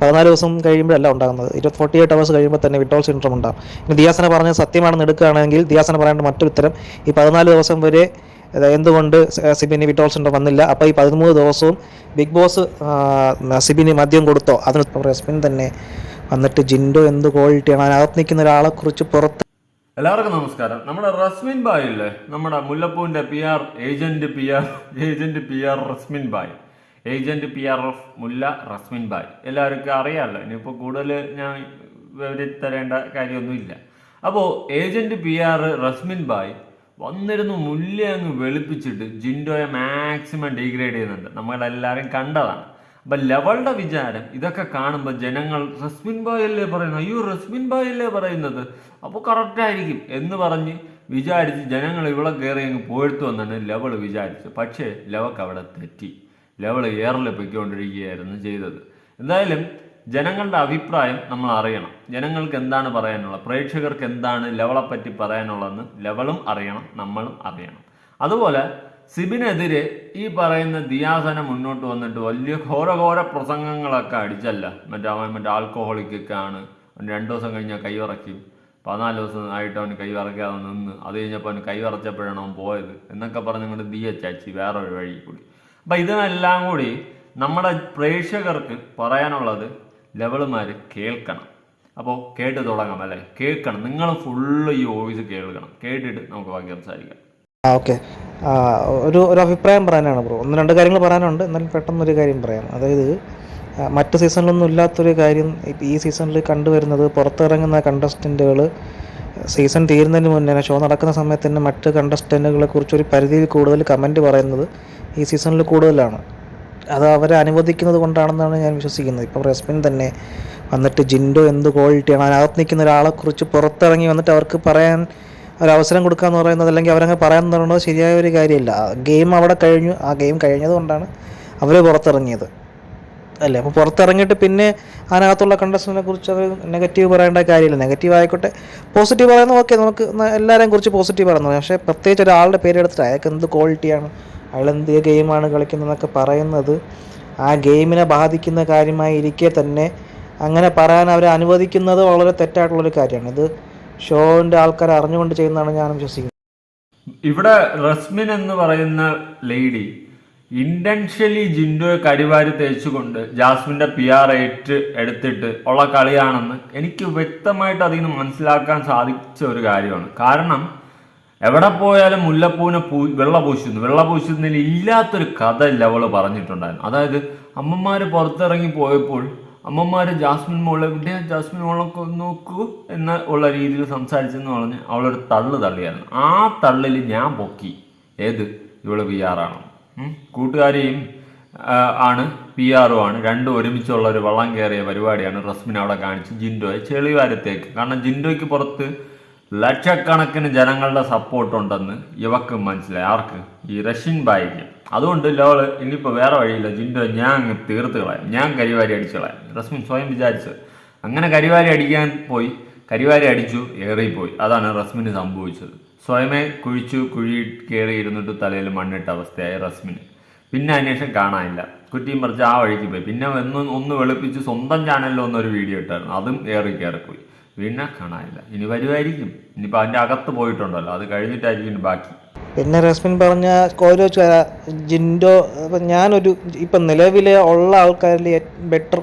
പതിനാല് ദിവസം കഴിയുമ്പോഴല്ല ഉണ്ടാകുന്നത്. ഇരുപത്തി ഫോർട്ടി എയ്റ്റ് അവേഴ്സ് കഴിയുമ്പോൾ തന്നെ വിട്ടോൾ സിൻഡ്രോം ഉണ്ടാകും. ഇനി ദിയാസന പറഞ്ഞ സത്യമാണെന്ന് എടുക്കുകയാണെങ്കിൽ ദിയാസന പറയേണ്ട മറ്റൊരു ഉത്തരം ഈ പതിനാല് ദിവസം വരെ എന്തുകൊണ്ട് സിബിന് വിട്ടോൾ സിൻഡ്രോം വന്നില്ല? അപ്പോൾ ഈ പതിമൂന്ന് ദിവസവും ബിഗ് ബോസ് സിബിന് മദ്യം കൊടുത്തോ? അതിന് റസ്മിൻ തന്നെ വന്നിട്ട് ജിൻഡോ എന്ത് ക്വാളിറ്റിയാണ് അതിനകത്ത് നിൽക്കുന്ന ഒരാളെ കുറിച്ച് പുറത്ത് എല്ലാവർക്കും നമസ്കാരം. നമ്മുടെ റസ്മിൻ ബായ് ഇല്ലേ? നമ്മുടെ മുല്ലപ്പൂവിന്റെ P R agent P R agent P R Rasmin Bai. Agent P R F മുല്ല റസ്മിൻ ബായ്. എല്ലാവർക്കും അറിയാമല്ലോ ഇനിയിപ്പോൾ കൂടുതൽ ഞാൻ വിവരിത്തരേണ്ട കാര്യമൊന്നുമില്ല. അപ്പോൾ agent P R Rasmin Bai വന്നിരുന്നു മുല്ല അങ്ങ് വെളുപ്പിച്ചിട്ട് ജിൻഡോയെ മാക്സിമം ഡീഗ്രേഡ് ചെയ്യുന്നുണ്ട്. നമ്മളെല്ലാവരും കണ്ടതാണ്. അപ്പം ലെവളുടെ വിചാരം ഇതൊക്കെ കാണുമ്പോൾ ജനങ്ങൾ റസ്മിൻ ബായ് അല്ലേ പറയുന്നത്? അയ്യോ റസ്മിൻ ബായ് അല്ലേ പറയുന്നത്? അപ്പോൾ കറക്റ്റായിരിക്കും എന്ന് പറഞ്ഞ് വിചാരിച്ച് ജനങ്ങൾ ഇവിടെ കയറി അങ്ങ് പോയിട്ട് വന്നാണ് ലെവൾ വിചാരിച്ചു പക്ഷേ ലെവക്ക് അവിടെ തെറ്റി. ലെവൽ ഏറിൽ പൊയ്ക്കൊണ്ടിരിക്കുകയായിരുന്നു ചെയ്തത്. എന്തായാലും ജനങ്ങളുടെ അഭിപ്രായം നമ്മൾ അറിയണം. ജനങ്ങൾക്ക് എന്താണ് പറയാനുള്ളത്? പ്രേക്ഷകർക്ക് എന്താണ് ലെവളെ പറ്റി പറയാനുള്ളതെന്ന് ലെവളും അറിയണം നമ്മളും അറിയണം. അതുപോലെ സിബിനെതിരെ ഈ പറയുന്ന ദിയാസന മുന്നോട്ട് വന്നിട്ട് വലിയ ഘോരഘോര പ്രസംഗങ്ങളൊക്കെ അടിച്ചല്ല. മറ്റേ അവൻ മറ്റേ ആൽക്കോഹോളിക്കൊക്കെ ആണ് രണ്ട് ദിവസം കഴിഞ്ഞാൽ കൈവിറക്കും പതിനാല് ദിവസം ആയിട്ട് അവന് കൈവിറക്കാതെ നിന്ന്. അത് കഴിഞ്ഞപ്പോൾ അവന് കൈവിറച്ചപ്പോഴാണ് അവൻ പോയത്. എന്നൊക്കെ പറഞ്ഞ് കൊണ്ട് ദിയ ചാച്ചി വേറൊരു വഴി കൂടി. അപ്പം ഇതിനെല്ലാം കൂടി നമ്മുടെ പ്രേക്ഷകർക്ക് പറയാനുള്ളത് ലെവലുമാർ കേൾക്കണം. അപ്പോൾ കേട്ട് തുടങ്ങാം അല്ലേ? കേൾക്കണം. നിങ്ങൾ ഫുള്ള് ഈ വോയിസ് കേൾക്കണം. കേട്ടിട്ട് നമുക്ക് ബാക്കി സംസാരിക്കാം. ഓക്കെ ഒരു ഒരു അഭിപ്രായം പറയാനാണ് ബ്രോ ഒന്ന് രണ്ട് കാര്യങ്ങൾ പറയാനുണ്ട്. എന്നാലും പെട്ടെന്നൊരു കാര്യം പറയാം. അതായത് മറ്റ് സീസണിലൊന്നും ഇല്ലാത്തൊരു കാര്യം ഈ സീസണിൽ കണ്ടുവരുന്നത് പുറത്തിറങ്ങുന്ന കണ്ടസ്റ്റന്റുകൾ സീസൺ തീരുന്നതിന് മുന്നേ ഷോ നടക്കുന്ന സമയത്ത് തന്നെ മറ്റ് കണ്ടസ്റ്റന്റുകളെ കുറിച്ച് ഒരു പരിധിയിൽ കൂടുതൽ കമന്റ് പറയുന്നത് ഈ സീസണിൽ കൂടുതലാണ്. അത് അവരെ അനുവദിക്കുന്നത് കൊണ്ടാണെന്നാണ് ഞാൻ വിശ്വസിക്കുന്നത്. ഇപ്പോൾ റെസ്മിൻ തന്നെ വന്നിട്ട് ജിൻഡോ എന്ത് ക്വാളിറ്റിയാണ് അതിനകത്ത് നിൽക്കുന്ന ഒരാളെക്കുറിച്ച് പുറത്തിറങ്ങി വന്നിട്ട് അവർക്ക് പറയാൻ ഒരവസരം കൊടുക്കുക എന്ന് പറയുന്നത് അല്ലെങ്കിൽ അവരങ്ങ് പറയാൻ തുടങ്ങുന്നത് ശരിയായ ഒരു കാര്യമല്ല. ഗെയിം അവിടെ കഴിഞ്ഞു. ആ ഗെയിം കഴിഞ്ഞതുകൊണ്ടാണ് അവർ പുറത്തിറങ്ങിയത്. അല്ലേ? അപ്പോൾ പുറത്തിറങ്ങിയിട്ട് പിന്നെ അതിനകത്തുള്ള കണ്ടസ്റ്റിനെ കുറിച്ച് അവർ നെഗറ്റീവ് പറയേണ്ട കാര്യമില്ല. നെഗറ്റീവ് ആയിക്കോട്ടെ. പോസിറ്റീവ് പറയുന്നത് ഓക്കെ നമുക്ക് എല്ലാവരെയും കുറിച്ച് പോസിറ്റീവ് പറയുന്നത് പക്ഷേ പ്രത്യേകിച്ച് ഒരാളുടെ പേരെടുത്തിട്ട് അയാൾക്ക് എന്ത് ക്വാളിറ്റിയാണ് അയാൾ എന്ത് ഗെയിമാണ് കളിക്കുന്നതെന്നൊക്കെ പറയുന്നത് ആ ഗെയിമിനെ ബാധിക്കുന്ന കാര്യമായി ഇരിക്കെ തന്നെ അങ്ങനെ പറയാൻ അവരെ അനുവദിക്കുന്നത് വളരെ തെറ്റായിട്ടുള്ളൊരു കാര്യമാണ്. ഇത് ഷോന്റെ ആൾക്കാർ അറിഞ്ഞുകൊണ്ട് ചെയ്യുന്നതാണ് ഞാൻ വിശ്വസിക്കുന്നത്. ഇവിടെ റസ്മിൻ എന്ന് പറയുന്ന ലേഡി ഇന്റൻഷ്യലി ജിൻഡോയെ കരിവാരി തേച്ചുകൊണ്ട് ജാസ്മിന്റെ പി ആർ എയ്റ്റ് എടുത്തിട്ട് ഉള്ള കളിയാണെന്ന് എനിക്ക് വ്യക്തമായിട്ട് അതിൽ നിന്ന് മനസ്സിലാക്കാൻ സാധിച്ച ഒരു കാര്യമാണ്. കാരണം എവിടെ പോയാലും മുല്ലപ്പൂവിനെ പൂ വെള്ള പൂശുന്നു. വെള്ള പൂശുന്നതിൽ ഇല്ലാത്തൊരു കഥ ലെവൽ പറഞ്ഞിട്ടുണ്ടായിരുന്നു അതായത് അമ്മമാർ പുറത്തിറങ്ങി പോയപ്പോൾ അമ്മമാർ ജാസ്മിൻ മോളെ വിദ്യ ജാസ്മിൻ മോളൊക്കെ നോക്കൂ എന്ന ഉള്ള രീതിയിൽ സംസാരിച്ചെന്ന് പറഞ്ഞ് അവളൊരു തള്ളു തള്ളിയായിരുന്നു. ആ തള്ളിൽ ഞാൻ പൊക്കി. ഏത്? ഇവൾ വിയാറാണോ കൂട്ടുകാരിയും ആണ് പി ആറും ആണ്. രണ്ടും ഒരുമിച്ചുള്ള ഒരു വള്ളം കയറിയ പരിപാടിയാണ് റസ്മിൻ അവിടെ കാണിച്ച് ജിൻഡോയെ ചെളിവാരത്തേക്ക്. കാരണം ജിൻഡോയ്ക്ക് പുറത്ത് ലക്ഷക്കണക്കിന് ജനങ്ങളുടെ സപ്പോർട്ട് ഉണ്ടെന്ന് ഇവക്ക് മനസ്സിലായി. ആർക്ക്? ഈ റഷ്യൻ ബായിക്ക് അതുകൊണ്ട് ലോൾ ഇനിയിപ്പോൾ വേറെ വഴിയില്ല. ജിൻഡോ ഞാൻ അങ്ങ് തീർത്ത് കളയാം. ഞാൻ കരിവാരി അടിച്ചു കളയാം. റസ്മിൻ സ്വയം വിചാരിച്ചത് അങ്ങനെ കരിവാരി അടിക്കാൻ പോയി. കരിവാരി അടിച്ചു ഏറിപ്പോയി. അതാണ് റസ്മിന് സംഭവിച്ചത്. സ്വയമേ കുഴിച്ചു കുഴി കയറി ഇരുന്നിട്ട് തലയിൽ മണ്ണിട്ട അവസ്ഥയായി റസ്മിന്. പിന്നെ അന്വേഷണം കാണാനില്ല. കുറ്റിയും പറിച്ച് ആ വഴിക്ക് പോയി. പിന്നെ ഒന്ന് ഒന്ന് വെളുപ്പിച്ച് സ്വന്തം ചാനലിൽ ഒന്നൊരു വീഡിയോ ഇട്ടായിരുന്നു. അതും ഏറി കയറിപ്പോയി. പിന്നെ കാണാനില്ല. ഇനി വരുമായിരിക്കും. ഇനിയിപ്പോൾ അതിന്റെ അകത്ത് പോയിട്ടുണ്ടല്ലോ. അത് കഴിഞ്ഞിട്ടായിരിക്കും ബാക്കി. പിന്നെ റസ്മിൻ പറഞ്ഞ ഓരോ ജിൻഡോ ഞാനൊരു ഇപ്പം നിലവിലെ ഉള്ള ആൾക്കാരിൽ ബെറ്റർ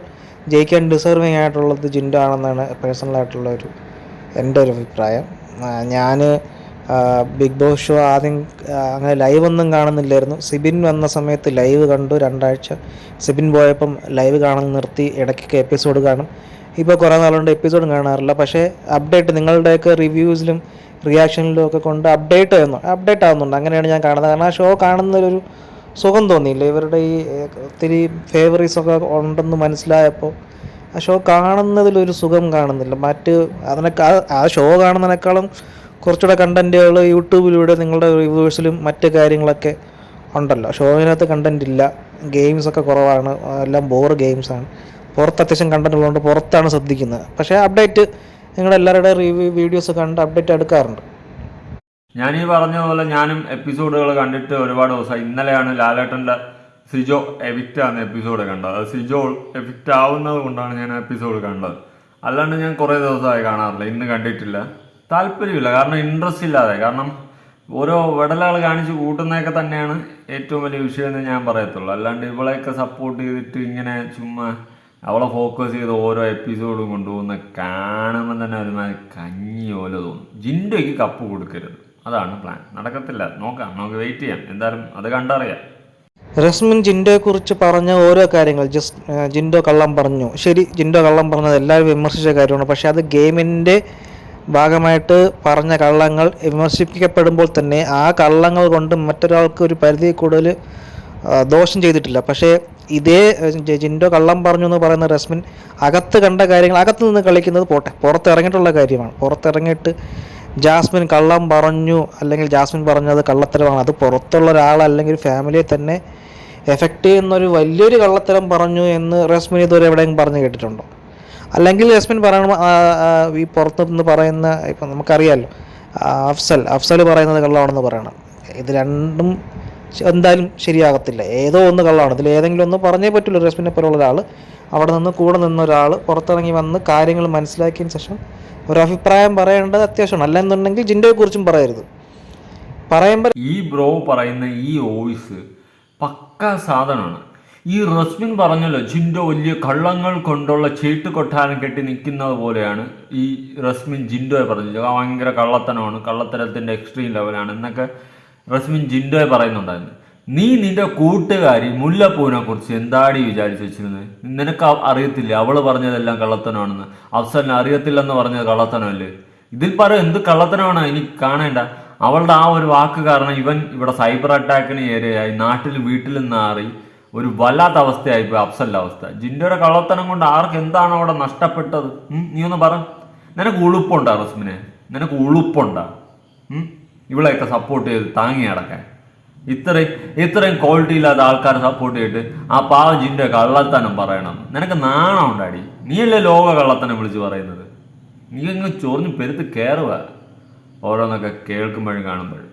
ജയിക്കാൻ ഡിസേർവിങ് ആയിട്ടുള്ളത് ജിൻഡോ ആണെന്നാണ് പേഴ്സണലായിട്ടുള്ള ഒരു എന്റെ ഒരു അഭിപ്രായം. ഞാൻ ബിഗ് ബോസ് ഷോ ആദ്യം അങ്ങനെ ലൈവ് ഒന്നും കാണുന്നില്ലായിരുന്നു. സിബിൻ വന്ന സമയത്ത് ലൈവ് കണ്ടു. രണ്ടാഴ്ച സിബിൻ പോയപ്പം ലൈവ് കാണാൻ നിർത്തി ഇടയ്ക്കൊക്കെ എപ്പിസോഡ് കാണും. ഇപ്പോൾ കുറേ നാളുകൊണ്ട് എപ്പിസോഡും കാണാറില്ല. പക്ഷേ അപ്ഡേറ്റ് നിങ്ങളുടെയൊക്കെ റിവ്യൂസിലും റിയാക്ഷനിലും ഒക്കെ കൊണ്ട് അപ്ഡേറ്റ് ആവുന്നു. അപ്ഡേറ്റ് ആവുന്നുണ്ട്. അങ്ങനെയാണ് ഞാൻ കാണുന്നത്. കാരണം ആ ഷോ കാണുന്നതിലൊരു സുഖം തോന്നിയില്ല. ഇവരുടെ ഈ ഒത്തിരി ഫേവറീസ് ഒക്കെ ഉണ്ടെന്ന് മനസ്സിലായപ്പോൾ ആ ഷോ കാണുന്നതിലൊരു സുഖം കാണുന്നില്ല. മറ്റ് അതിനേക്കാൾ ആ ഷോ കാണുന്നതിനേക്കാളും കുറച്ചുകൂടെ കണ്ടന്റുകൾ യൂട്യൂബിലൂടെ നിങ്ങളുടെ റിവ്യൂസിലും മറ്റ് കാര്യങ്ങളൊക്കെ ഉണ്ടല്ലോ. ഷോവിനകത്ത് കണ്ടന്റ് ഇല്ല. ഗെയിംസൊക്കെ കുറവാണ്. എല്ലാം ബോർ ഗെയിംസാണ് പുറത്ത് അത്യാവശ്യം കണ്ടന്റ് ഉള്ളതുകൊണ്ട് പുറത്താണ് ശ്രദ്ധിക്കുന്നത്. പക്ഷേ അപ്ഡേറ്റ് നിങ്ങളെല്ലാവരുടെ റിവ്യൂ വീഡിയോസ് കണ്ട് അപ്ഡേറ്റ് എടുക്കാറുണ്ട്. ഞാൻ ഈ പറഞ്ഞ പോലെ ഞാനും എപ്പിസോഡുകൾ കണ്ടിട്ട് ഒരുപാട് ദിവസമായി. ഇന്നലെയാണ് ലാലേട്ടന്റെ സിജോ എവിക്റ്റ് ആവുന്ന എപ്പിസോഡ് കണ്ടത്. അത് സിജോ എവിക്റ്റ് ആവുന്നത് കൊണ്ടാണ് ഞാൻ എപ്പിസോഡ് കണ്ടത്. അല്ലാണ്ട് ഞാൻ കുറേ ദിവസമായി കാണാറില്ല. ഇന്ന് കണ്ടിട്ടില്ല. താല്പര്യമില്ല. കാരണം ഇൻട്രസ്റ്റ് ഇല്ലാതെ. കാരണം ഓരോ വിടലുകൾ കാണിച്ച് കൂട്ടുന്നതൊക്കെ തന്നെയാണ് ഏറ്റവും വലിയ വിഷയം എന്ന് ഞാൻ പറയത്തുള്ളൂ. അല്ലാണ്ട് ഇവളെയൊക്കെ സപ്പോർട്ട് ചെയ്തിട്ട് ഇങ്ങനെ ചുമ്മാ അവളെ ഫോക്കസ് ചെയ്ത് ഓരോ എപ്പിസോഡും കൊണ്ടുപോകുന്ന കാണുമ്പോൾ തന്നെ ഒരുമാതിരി കഞ്ഞി പോലെ തോന്നും. ജിൻഡോയ്ക്ക് കപ്പ് കൊടുക്കരുത്. അതാണ് പ്ലാൻ നടക്കത്തില്ല. നോക്കാം. നമുക്ക് വെയിറ്റ് ചെയ്യാം. എന്തായാലും അത് കണ്ടറിയാം. റസ്മിൻ ജിൻഡോയെ കുറിച്ച് പറഞ്ഞ ഓരോ കാര്യങ്ങൾ ജസ്റ്റ് ജിൻഡോ കള്ളം പറഞ്ഞു. ശരി ജിൻഡോ കള്ളം പറഞ്ഞത് എല്ലാവരും വിമർശിച്ച കാര്യമാണ്. പക്ഷേ അത് ഗെയിമിന്റെ ഭാഗമായിട്ട് പറഞ്ഞ കള്ളങ്ങൾ വിമർശിപ്പിക്കപ്പെടുമ്പോൾ തന്നെ ആ കള്ളങ്ങൾ കൊണ്ട് മറ്റൊരാൾക്ക് ഒരു പരിധി കൂടുതൽ ദോഷം ചെയ്തിട്ടില്ല. പക്ഷേ ഇതേ ജിൻഡോ കള്ളം പറഞ്ഞു എന്ന് പറയുന്ന റസ്മിൻ അകത്ത് കണ്ട കാര്യങ്ങൾ അകത്ത് നിന്ന് കളിക്കുന്നത് പോട്ടെ. പുറത്തിറങ്ങിയിട്ടുള്ള കാര്യമാണ്. പുറത്തിറങ്ങിയിട്ട് ജാസ്മിൻ കള്ളം പറഞ്ഞു അല്ലെങ്കിൽ ജാസ്മിൻ പറഞ്ഞത് കള്ളത്തരമാണ്. അത് പുറത്തുള്ള ഒരാൾ അല്ലെങ്കിൽ ഫാമിലിയെ തന്നെ എഫക്റ്റ് ചെയ്യുന്ന ഒരു വലിയൊരു കള്ളത്തരം പറഞ്ഞു എന്ന് റസ്മിൻ ഇതുവരെ എവിടെയെങ്കിലും പറഞ്ഞു കേട്ടിട്ടുണ്ടോ? അല്ലെങ്കിൽ റസ്മിൻ പറയണം ഈ പുറത്തു നിന്ന് പറയുന്ന ഇപ്പം നമുക്കറിയാമല്ലോ അഫ്സൽ അഫ്സൽ പറയുന്നത് കള്ളമാണെന്ന് പറയണം. ഇത് രണ്ടും എന്തായാലും ശരിയാകത്തില്ല. ഏതോ ഒന്ന് കള്ളമാണ്. ഇതിൽ ഏതെങ്കിലും ഒന്ന് പറഞ്ഞേ പറ്റുള്ളൂ റസ്മിനെ പോലുള്ള ഒരാൾ അവിടെ നിന്ന് കൂടെ നിന്ന ഒരാൾ പുറത്തിറങ്ങി വന്ന് കാര്യങ്ങൾ മനസ്സിലാക്കിയതിന് ശേഷം ഒരു അഭിപ്രായം പറയേണ്ടത് അത്യാവശ്യമാണ്. അല്ലെന്നുണ്ടെങ്കിൽ ജിൻഡോയെക്കുറിച്ചും പറയരുത്. പറയുമ്പോൾ ഈ ബ്രോ പറയുന്ന ഈ വോയിസ് പക്ക സാധനമാണ്. ഈ റസ്മിൻ പറഞ്ഞല്ലോ ജിൻഡോ വലിയ കള്ളങ്ങൾ കൊണ്ടുള്ള ചീട്ട് കൊട്ടാരം കെട്ടി നിൽക്കുന്നത് പോലെയാണ് ഈ റസ്മിൻ ജിൻഡോയെ പറഞ്ഞത്. ഭയങ്കര കള്ളത്തനമാണ് കള്ളത്തരത്തിന്റെ എക്സ്ട്രീം ലെവലാണ് എന്നൊക്കെ റസ്മിൻ ജിൻഡോയെ പറയുന്നുണ്ടായിരുന്നു. നീ നിന്റെ കൂട്ടുകാരി മുല്ലപ്പൂവിനെ കുറിച്ച് എന്താടി വിചാരിച്ചു വെച്ചിരുന്നത്? നിനക്ക് അറിയത്തില്ല? അവൾ പറഞ്ഞതെല്ലാം കള്ളത്തനമാണെന്ന്. അഫ്സലിന് അറിയത്തില്ലെന്ന് പറഞ്ഞത് കള്ളത്തനമല്ലേ? ഇതിൽ പറ എന്ത് കള്ളത്തനമാണ്? ഇനി കാണേണ്ട. അവളുടെ ആ ഒരു വാക്ക് കാരണം ഇവൻ ഇവിടെ സൈബർ അറ്റാക്കിന് ഏരയായി. നാട്ടിലും വീട്ടിൽ നാറി ഒരു വല്ലാത്ത അവസ്ഥയായിപ്പോയി അഫ്സലിന്റെ അവസ്ഥ. ജിൻഡോയുടെ കള്ളത്തനം കൊണ്ട് ആർക്ക് എന്താണ് അവിടെ നഷ്ടപ്പെട്ടത്? നീ ഒന്ന് പറ. നിനക്ക് ഉളുപ്പുണ്ടോ റസ്മിനെ? നിനക്ക് ഉളുപ്പുണ്ടോ? ഇവളെയൊക്കെ സപ്പോർട്ട് ചെയ്ത് താങ്ങി അടക്കാൻ ഇത്രയും ഇത്രയും ക്വാളിറ്റി ഇല്ലാത്ത ആൾക്കാരെ സപ്പോർട്ട് ചെയ്തിട്ട് ആ പാവ ജിന്റെ കള്ളത്തനം പറയണം. നിനക്ക് നാണം ഉണ്ടാടി. നീയല്ലേ ലോക കള്ളത്തനം വിളിച്ച് പറയുന്നത്? നീ അങ്ങ് ചൊറിഞ്ഞ് പെരുത്ത് കയറുക ഓരോന്നൊക്കെ കേൾക്കുമ്പോഴും കാണുമ്പോഴും.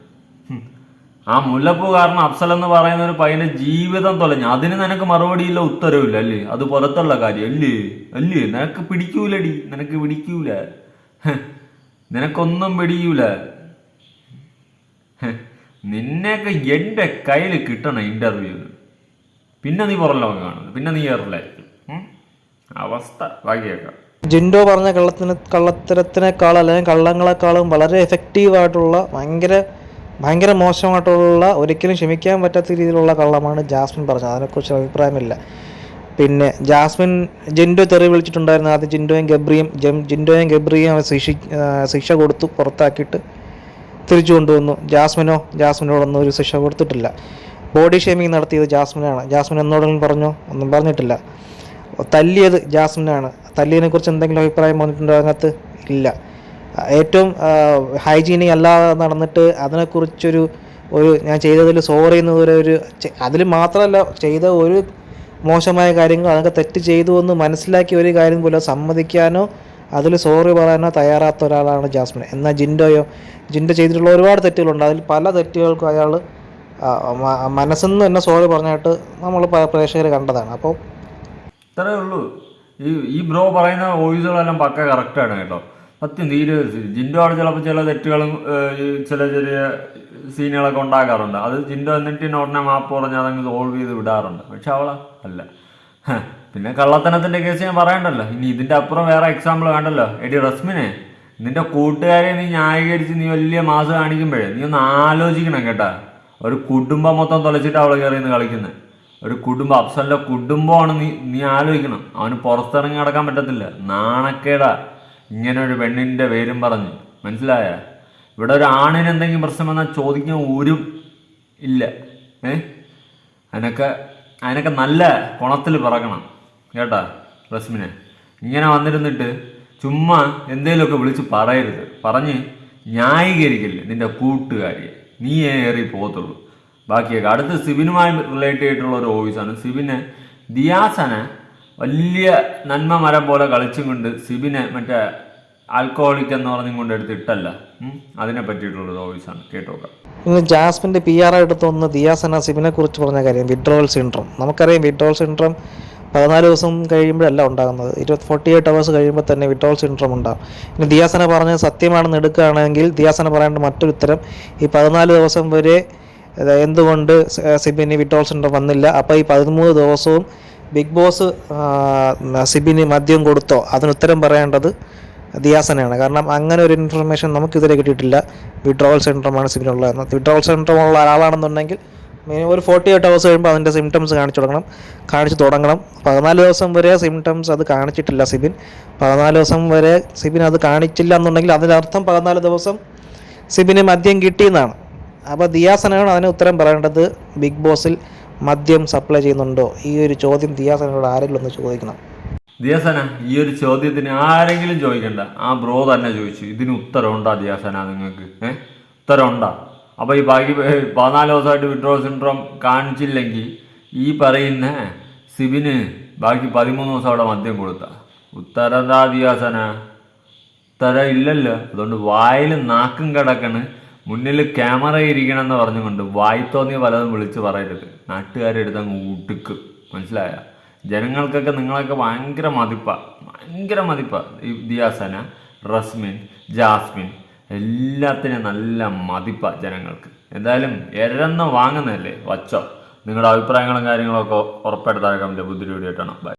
ആ മുല്ലപ്പൂ കാരണം അഫ്സൽ എന്ന് പറയുന്ന ഒരു പയ്യന്റെ ജീവിതം തൊലഞ്ഞു അതിന് നിനക്ക് മറുപടിയില്ല ഉത്തരവില്ല അല്ലേ? അത് പുറത്തുള്ള കാര്യം അല്ലേ? അല്ലേ? നിനക്ക് പിടിക്കൂലടി. നിനക്ക് പിടിക്കൂല. നിനക്കൊന്നും പിടിക്കൂല. നിന്നെയൊക്കെ എന്റെ കയ്യിൽ കിട്ടണം ഇന്റർവ്യൂ പിന്നെ നീ പുറം ലോകം കാണുന്നു. പിന്നെ നീ ഏറില്ലായിരിക്കും അവസ്ഥ ബാക്കിയേക്കാം ജിൻഡോ പറഞ്ഞ കള്ളത്തിന് കള്ളത്തരത്തിനേക്കാൾ അല്ലെങ്കിൽ കള്ളങ്ങളെക്കാളും വളരെ എഫക്റ്റീവായിട്ടുള്ള ഭയങ്കര ഭയങ്കര മോശമായിട്ടുള്ള ഒരിക്കലും ക്ഷമിക്കാൻ പറ്റാത്ത രീതിയിലുള്ള കള്ളമാണ് ജാസ്മിൻ പറഞ്ഞത്. അതിനെക്കുറിച്ച് അഭിപ്രായമില്ല. പിന്നെ ജാസ്മിൻ ജിൻഡോ തെറി വിളിച്ചിട്ടുണ്ടായിരുന്നു. ആദ്യം ജിൻഡോയും ഗബ്രിയും ജിൻഡോയും ഗബ്രിയും ശിക്ഷ ശിക്ഷ കൊടുത്തു പുറത്താക്കിയിട്ട്. തിരിച്ചു കൊണ്ടുവന്നു ജാസ്മിനോ ജാസ്മിനോടൊന്നും ഒരു ശിക്ഷ കൊടുത്തിട്ടില്ല. ബോഡി ഷേമിങ് നടത്തിയത് ജാസ്മിനാണ്. ജാസ്മിൻ എന്നോടെങ്കിലും പറഞ്ഞോ? ഒന്നും പറഞ്ഞിട്ടില്ല. തല്ലിയത് ജാസ്മിനാണ്. തല്ലിയതിനെ കുറിച്ച് എന്തെങ്കിലും അഭിപ്രായം വന്നിട്ടുണ്ടോ അതിനകത്ത്? ഇല്ല. ഏറ്റവും ഹൈജീനിക് അല്ലാതെ നടന്നിട്ട് അതിനെക്കുറിച്ചൊരു ഒരു ഞാൻ ചെയ്തതിൽ സോറി എന്നതൊരു ഒരു അതിൽ മാത്രമല്ല ചെയ്ത ഒരു മോശമായ കാര്യങ്ങൾ അതൊക്കെ തെറ്റ് ചെയ്തു എന്ന് മനസ്സിലാക്കിയ ഒരു കാര്യം പോലും സമ്മതിക്കാനോ അതിൽ സോറി പറയാനോ തയ്യാറാത്ത ഒരാളാണ് ജാസ്മിൻ. എന്നാൽ ജിൻഡോയോ ജിൻഡോ ചെയ്തിട്ടുള്ള ഒരുപാട് തെറ്റുകളുണ്ട്. അതിൽ പല തെറ്റുകൾക്കും അയാൾ മനസ്സെന്ന് തന്നെ സോറി പറഞ്ഞിട്ട് നമ്മൾ പ്രേക്ഷകർ കണ്ടതാണ്. അപ്പോൾ ഇത്രേ ഉള്ളൂ. ഈ ഈ ബ്രോ പറയുന്ന വോയിസുകളെല്ലാം പക്ക കറക്റ്റാണ് കേട്ടോ. സത്യം തീരെ ജിൻഡോ ആണ് ചിലപ്പോൾ ചില തെറ്റുകളും ചില ചെറിയ സീനുകളൊക്കെ ഉണ്ടാക്കാറുണ്ട് അത് ജിൻഡോ എന്നിട്ട് ഉടനെ മാപ്പ് പറഞ്ഞ് അതങ്ങ് സോൾവ് ചെയ്ത് വിടാറുണ്ട്. പക്ഷെ അവളെ അല്ല. പിന്നെ കള്ളത്തനത്തിന്റെ കേസ് ഞാൻ പറയണ്ടല്ലോ. ഇനി ഇതിന്റെ അപ്പുറം വേറെ എക്സാമ്പിൾ വേണ്ടല്ലോ. എടി റസ്മിനെ നിന്റെ കൂട്ടുകാരെ നീ ന്യായീകരിച്ച് നീ വലിയ മാസ് കാണിക്കുമ്പോഴേ നീ ഒന്ന് ആലോചിക്കണം കേട്ടാ. ഒരു കുടുംബം മൊത്തം തുളച്ചിട്ട് അവൾ കയറി നിന്ന് കളിക്കുന്നത് ഒരു കുടുംബം അഫ്സലിന്റെ കുടുംബമാണ് നീ നീ ആലോചിക്കണം. അവന് പുറത്തിറങ്ങി നടക്കാൻ പറ്റത്തില്ല. നാണക്കേടാ. ഇങ്ങനെ ഒരു പെണ്ണിന്റെ പേരും പറഞ്ഞു. മനസ്സിലായ? ഇവിടെ ഒരു ആണിന് എന്തെങ്കിലും പ്രശ്നം വന്നാൽ ചോദിക്കാൻ ഒരു ഇല്ല. ഏ? അതിനൊക്കെ അതിനൊക്കെ നല്ല കുണത്തിൽ പിറക്കണം. കേട്ടാ റസ്മിനെ. ഇങ്ങനെ വന്നിരുന്നിട്ട് ചുമ്മാ എന്തേലുമൊക്കെ വിളിച്ച് പറയരുത്. പറഞ്ഞ് ന്യായീകരിക്കില്ല നിന്റെ കൂട്ടുകാരിയെ. നീ ഏറി പോകത്തുള്ളൂ. ബാക്കിയൊക്കെ അടുത്ത് സിബിനുമായി റിലേറ്റ് ചെയ്തിട്ടുള്ള ഒരു വോയിസാണ് സിബിനെ ദിയാസനെ വലിയ നന്മ മരം പോലെ കളിച്ചും കൊണ്ട് സിബിനെ മറ്റേ ആൽക്കോഹോളിക് എന്ന് പറഞ്ഞും കൊണ്ട് എടുത്തിട്ടല്ല അതിനെ ഒരു വോയിസാണ് കേട്ടോക്കാം. ഇന്ന് ജാസ്മിന്റെ പി ആർ എടുത്തൊന്ന് ദിയാസന സിബിനെ കുറിച്ച് പറഞ്ഞ കാര്യം വിഡ്രോവൽ സിൻഡ്രോം നമുക്കറിയാം വിഡ്രോവൽ സിൻഡ്രോം പതിനാല് ദിവസം കഴിയുമ്പോഴല്ല ഉണ്ടാകുന്നത്. ഇരുപത്തി ഫോർട്ടി എയ്റ്റ് അവേഴ്സ് കഴിയുമ്പോൾ തന്നെ വിട്രോൾ സിൻഡ്രോം ഉണ്ടാകും ഇനി ദിയാസന പറഞ്ഞത് സത്യമാണെന്ന് എടുക്കുകയാണെങ്കിൽ ദിയാസന പറയേണ്ട മറ്റൊരു ഉത്തരം ഈ പതിനാല് ദിവസം വരെ എന്തുകൊണ്ട് സിബിന് വിട്രോൾ സിൻഡ്രോം വന്നില്ല? അപ്പോൾ ഈ പതിമൂന്ന് ദിവസവും ബിഗ് ബോസ് സിബിന് മദ്യം കൊടുത്തോ? അതിന് ഉത്തരം പറയേണ്ടത് ദിയാസനയാണ് കാരണം അങ്ങനെ ഒരു ഇൻഫർമേഷൻ നമുക്കിതുവരെ കിട്ടിയിട്ടില്ല. വിഡ്രോവൽ സിൻഡ്രോമാണ് സിബിനുള്ളതെന്ന് വിഡ്രോവൽ സിൻഡ്രോം ഒരാളാണെന്നുണ്ടെങ്കിൽ മിനിമം ഒരു ഫോർട്ടി എയ്റ്റ് അവേഴ്സ് കഴിയുമ്പോൾ അതിന്റെ സിംറ്റംസ് കാണിച്ചു തുടങ്ങണം കാണിച്ചു തുടങ്ങണം. പതിനാല് ദിവസം വരെ സിംറ്റംസ് അത് കാണിച്ചിട്ടില്ല സിബിൻ. പതിനാല് ദിവസം വരെ സിബിൻ അത് കാണിച്ചില്ല എന്നുണ്ടെങ്കിൽ അതിനർത്ഥം പതിനാല് ദിവസം സിബിന് മദ്യം കിട്ടിയെന്നാണ്. അപ്പോൾ ദിയാസനാണ് അതിന് ഉത്തരം പറയേണ്ടത്. ബിഗ് ബോസിൽ മദ്യം സപ്ലൈ ചെയ്യുന്നുണ്ടോ? ഈ ഒരു ചോദ്യം ദിയാസനോട് ആരെങ്കിലും ഒന്ന് ചോദിക്കണം. ദിയാസന ഈ ഒരു ചോദ്യത്തിന് ആരെങ്കിലും ചോദിക്കണ്ട. ആ ബ്രോ തന്നെ ചോദിച്ചു. ഇതിന് ഉത്തരം ഉണ്ടാ ദിയാസന നിങ്ങൾക്ക്? ഏഹ് ഉത്തരവുണ്ടാ അപ്പൊ ഈ ബാക്കി പതിനാല് ദിവസമായിട്ട് വിഡ്രോ സിൻഡ്രോം കാണിച്ചില്ലെങ്കിൽ ഈ പറയുന്ന സിബിന് ബാക്കി പതിമൂന്ന് ദിവസം അവിടെ മദ്യം കൊടുത്ത. ഉത്തരദാദിയാസന ഉത്തര ഇല്ലല്ലോ. അതുകൊണ്ട് വായിൽ നാക്കും കിടക്കണ്. മുന്നിൽ ക്യാമറ ഇരിക്കണം എന്ന് പറഞ്ഞുകൊണ്ട് വായി തോന്നിയ പലതും വിളിച്ച് പറയരുത്. നാട്ടുകാരെടുത്ത് അങ്ങ് ഊട്ടിക്കും. മനസ്സിലായ? ജനങ്ങൾക്കൊക്കെ നിങ്ങളൊക്കെ ഭയങ്കര മതിപ്പാണ് ഭയങ്കര മതിപ്പാണ് ദിയാസന റസ്മിൻ ജാസ്മിൻ എല്ലാത്തിനും നല്ല മതിപ്പാണ് ജനങ്ങൾക്ക്. എന്തായാലും എരന്ന് വാങ്ങുന്നതല്ലേ വച്ചോ. നിങ്ങളുടെ അഭിപ്രായങ്ങളും കാര്യങ്ങളൊക്കെ ഉറപ്പായിട്ട് താഴെ കമന്റ് ബുദ്ധിയോടെ ബൈ